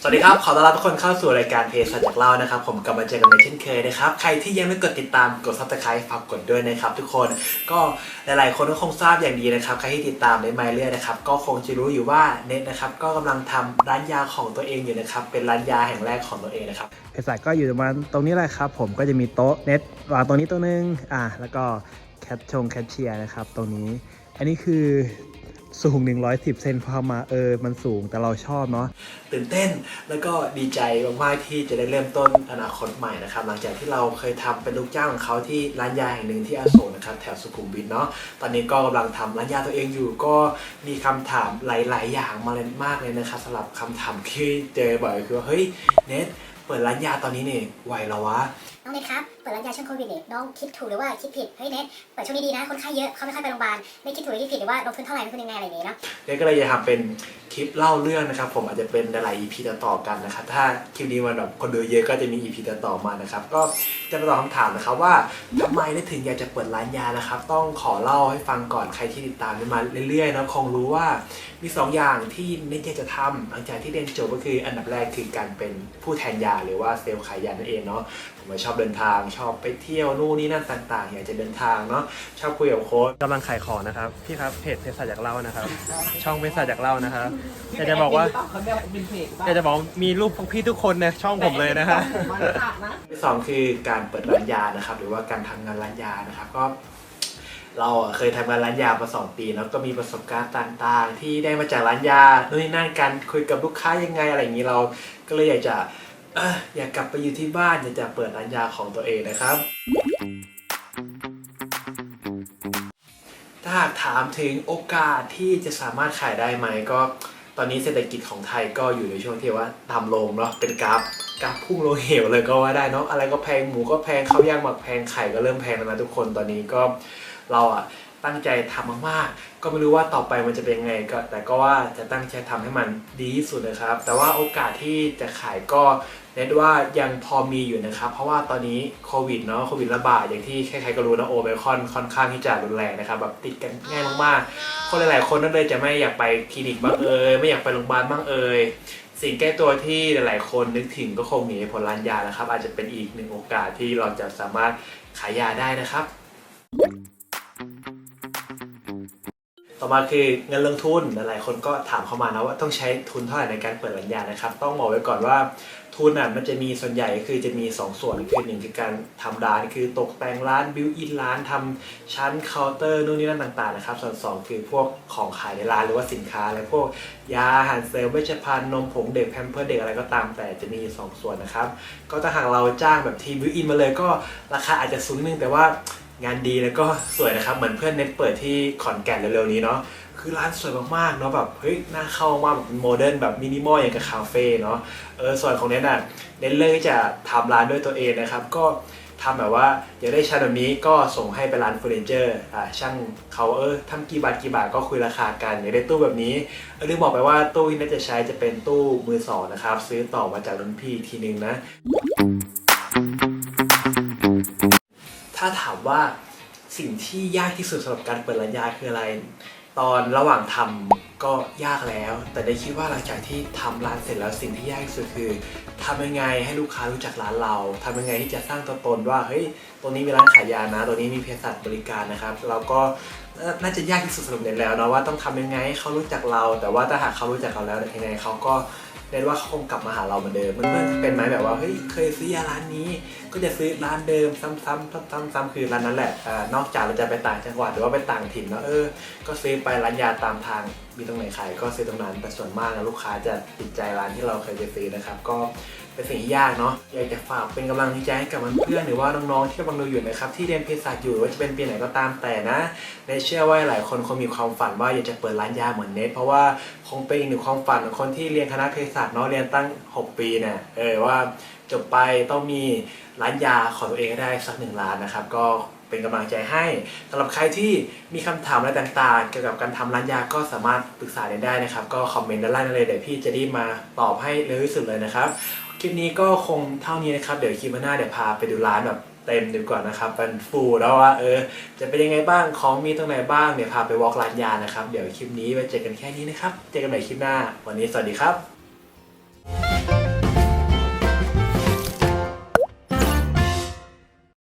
สวัสดีครับ ขอต้อนรับทุกคนเข้าสู่รายการเพจสัจจากเล่านะครับ ผมกลับมาเจอกันในเช่นเคยนะครับ ใครที่ยังไม่กดติดตามกด subscribe ฝากกดด้วยนะครับทุกคนก็หลายๆ คนก็คงทราบอย่างดีนะครับ ใครที่ติดตามในไมเรื่อยนะครับ ก็คงจะรู้อยู่ว่าเน็ตนะครับ ก็กำลังทำร้านยาของตัวเองอยู่นะครับ เป็นร้านยาแห่งแรกของตัวเองนะครับเภสัชก็อยู่ประมาณตรงนี้แหละครับ ผมก็จะมีโต๊ะเน็ตวางตรงนี้ตัวหนึงอะแล้วก็แคชชงแคชเชียร์นะครับตรงนี้ อันนี้คือ สูง 110 เซนพอมาเออ มันสูงแต่เราชอบเนาะตื่นเต้นแล้วก็ดีใจมากๆที่จะได้เริ่มต้นอนาคตใหม่นะครับ หลังจากที่เราเคยทำเป็นลูกจ้างของเขาที่ร้านยาแห่งหนึ่งที่อโศกนะครับแถวสุขุมวิทเนาะตอนนี้ก็กำลังทำร้านยาตัวเองอยู่ก็มีคำถามหลาย ๆ อย่างมาเลยมากเลยนะครับสำหรับคำถามที่เจอบ่อยคือว่าเฮ้ยเน็ตเปิดร้านยาตอนนี้เนี่ยไหวหรอวะ น้องเน็ตครับ เปิดร้านยาช่วงโควิดเนี่ยน้องคิดถูกหรือว่าคิดผิด เฮ้ยเน็ตเปิดช่วงนี้ดีนะ คนไข้เยอะ เขาไม่ค่อยไปโรงพยาบาล ไม่คิดถูกหรือคิดผิดหรือว่าลงทุนเท่าไหร่ลงทุนยังไงอะไรอย่างงี้เนาะ เน็ตก็เลยจะทำเป็นคลิปเล่าเรื่องนะครับ ผมอาจจะเป็นหลาย EP ต่อๆกันนะครับ ถ้าคลิปนี้มันแบบคนดูเยอะก็จะมี EP ต่อๆมานะครับ ก็จะมาตอบคำถามนะครับว่าทำไมนึกถึงอยากจะเปิดร้านยานะครับ ต้องขอเล่าให้ฟังก่อนใครที่ติดตามกันมาเรื่อยๆนะคงรู้ว่ามี2อย่างที่เน็ตอยากจะทำหลังจากที่เรียนจบก็คืออันดับแรกคือการเป็นผู้แทนยาหรือว่าเซลล์ขายยานั่นเองเนาะผมชอบเดินทาง ชอบไปเที่ยวนู่นนี่นั่นต่าง ๆ อยากจะเดินทางเนาะชอบคุยกับโค้ชกำลังขายของนะครับพี่ครับเพจเภสัชจากเล่านะครับ ช่องเภสัชจากเล่านะครับอยากจะบอกว่าเขาเรียกว่าเป็นเพจอยากจะบอกมีรูปพวกพี่ทุกคนในช่องผมเลยนะฮะมาตัดนะที่สองคือการเปิดร้านยานะครับ หรือว่าการทำงานร้านยานะครับก็เราอะเคยทำงานร้านยามาสองปีแล้วก็มีประสบการณ์ต่างๆ ที่ได้มาจากร้านยาโน่นนี่นั่นการคุยกับลูกค้ายังไงอะไรอย่างนี้เราก็เลยอยากจะเอออยากกลับไปอยู่ที่บ้านอยากจะเปิดร้านยาของตัวเองนะครับ ถ้าหากถามถึงโอกาสที่จะสามารถขายได้ไหมก็ ตอนนี้เศรษฐกิจของไทยก็อยู่ในช่วงที่ว่าทำลงเนาะเป็นกราฟกราฟพุ่งลงเหวเลยก็ว่าได้เนาะอะไรก็แพงหมูก็แพงข้าวย่างหมักแพงไข่ก็เริ่มแพงแล้วนะทุกคนตอนนี้ก็เราอะตั้งใจทำมากๆ ก็ไม่รู้ว่าต่อไปมันจะเป็นยังไงก็แต่ก็ว่าจะตั้งใจทำให้มันดีที่สุดนะครับ แต่ว่าโอกาสที่จะขายก็ เน็ตว่ายังพอมีอยู่นะครับ เพราะว่าตอนนี้โควิดเนาะโควิดระบาดอย่างที่ใครๆก็รู้นะโอไมคอนค่อนข้างที่จะรุนแรงนะครับแบบติดกันง่ายมากๆ คนหลายๆคนนั่นเลยจะไม่อยากไปคลินิกบ้างเอ่ยไม่อยากไปโรงพยาบาลบ้างเอ่ยสิ่งแก้ตัวที่หลายๆคนนึกถึงก็คงมีผลร้านยานะครับ อาจจะเป็นอีกหนึ่งโอกาสที่เราจะสามารถขายยาได้นะครับ ต่อมาคือเงินลงทุนหลายๆคนก็ถามเข้ามานะว่าต้องใช้ทุนเท่าไหร่ในการเปิดร้านยานะครับ ต้องบอกไว้ก่อนว่าทุนอะมันจะมีส่วนใหญ่คือจะมี 2 ส่วนคือหนึ่งคือการทำร้านคือตกแต่งร้านบิวอินร้านทำชั้นเคาน์เตอร์นู่นนี่นั่นต่างๆนะครับ ส่วนสองคือพวกของขายในร้านหรือว่าสินค้าอะไรพวกยาอาหารเสริมเวชภัณฑ์นมผงเด็กแพมเพิร์เด็กอะไรก็ตามแต่จะมีอยู่สองส่วนนะครับ ก็ถ้าหากเราจ้างแบบทีบิวอินมาเลยก็ราคาอาจจะสูงนิดนึงแต่ว่า งานดีแล้วก็สวยนะครับ เหมือนเพื่อนเน็ตเปิดที่ขอนแก่นเร็วๆนี้เนาะคือร้านสวยมากๆเนาะแบบเฮ้ยน่าเข้ามากแบบโมเดิร์นแบบมินิมอลอย่างกับคาเฟ่เนาะเออส่วนของเน็ตอะเน็ตเลือกที่จะทำร้านด้วยตัวเองนะครับ ก็ทำแบบว่าอยากได้ชั้นแบบนี้ก็ส่งให้ไปร้านเฟอร์นิเจอร์อ่าช่างเขาเออทำกี่บาทกี่บาทก็คุยราคากันอยากได้ตู้แบบนี้เออลืมบอกไปว่าตู้ที่เน็ตจะใช้จะเป็นตู้มือสองนะครับ ซื้อต่อมาจากรุ่นพี่ทีนึงนะ ถ้าถามว่าสิ่งที่ยากที่สุดสำหรับการเปิดร้านยาคืออะไร ตอนระหว่างทำก็ยากแล้ว แต่ได้คิดว่าหลังจากที่ทำร้านเสร็จแล้วสิ่งที่ยากที่สุดคือทำยังไงให้ลูกค้ารู้จักร้านเราทำยังไงที่จะสร้างตัวตนว่าเฮ้ยตรงนี้มีร้านขายยานะตรงนี้มีเภสัชบริการนะครับเราก็น่าจะยากที่สุดสำหรับเน็ตแล้วนะว่าต้องทำยังไงให้เขารู้จักเรา แต่ว่าถ้าหากเขารู้จักเราแล้วยังไงเขาก็ เรียกว่าเขาคงกลับมาหาเราเหมือนเดิมมันเพื่อนเป็นไหมแบบว่าเฮ้ยเคยซื้อยาร้านนี้ ก็จะซื้อร้านเดิมซ้ำๆซ้ำๆซ้ำๆคือร้านนั้นแหละอ่านอกจากเราจะไปต่างจังหวัดหรือว่าไปต่างถิ่นเนาะเออก็ซื้อไปร้านยาตามทางมีตรงไหนขายก็ซื้อตรงนั้นแต่ส่วนมากนะลูกค้าจะติดใจร้านที่เราเคยไปซื้อนะครับก็ เป็นสิ่งที่ยากเนาะอยากจะฝากเป็นกำลังใจให้กับเพื่อนหรือว่าน้องๆที่กำลังดูอยู่นะครับที่เรียนเภสัชอยู่หรือว่าจะเป็นปีไหนก็ตามแต่นะในเชื่อว่าหลายคนคงมีความฝันว่าอยากจะเปิดร้านยาเหมือนเนทเพราะว่าคงเป็นอีกหนึ่งความฝันของคนที่เรียนคณะเภสัชเนาะเรียนตั้ง 6 ปีเนี่ยเออว่าจบไปต้องมีร้านยาของตัวเองได้สักหนึ่งร้านนะครับก็เป็นกำลังใจให้สำหรับใครที่มีคำถามอะไรต่างๆ เกี่ยวกับการทำร้านยาก็สามารถปรึกษาได้นะครับ ก็คอมเมนต์ด้านล่างได้เลยเดี๋ยวพี่จะรีบมาตอบให้เร็วที่สุดเลยนะครับ คลิปนี้ก็คงเท่านี้นะครับ เดี๋ยวคลิปหน้าเดี๋ยวพาไปดูร้านแบบเต็มดีกว่านะครับเป็นฟูแล้วว่าเออ จะเป็นยังไงบ้างของมีตรงไหนบ้างเดี๋ยวพาไปวอล์กร้านยานะครับ เดี๋ยวคลิปนี้ไว้เจอกันแค่นี้นะครับ เจอกันใหม่คลิปหน้า วันนี้สวัสดีครับ